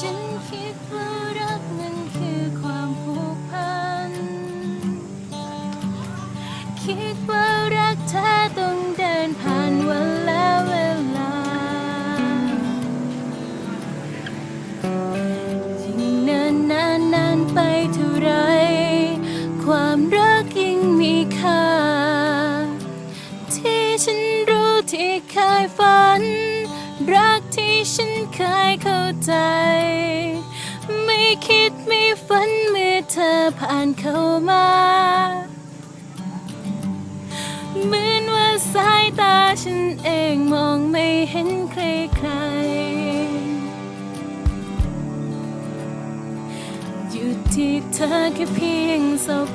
ฉันคิดว่ารักนั้นคือความผูกพัน คิดว่ารักเธอต้องเดินผ่านวันและเวลา ที่เคยฝัน รักที่ฉันเคยเข้าใจ ไม่คิดไม่ฝันเมื่อเธอผ่านเข้ามาเหมือนว่าสายตาฉันเองมองไม่เห็นใครใครๆอยู่ที่เธอแค่เพียงสบ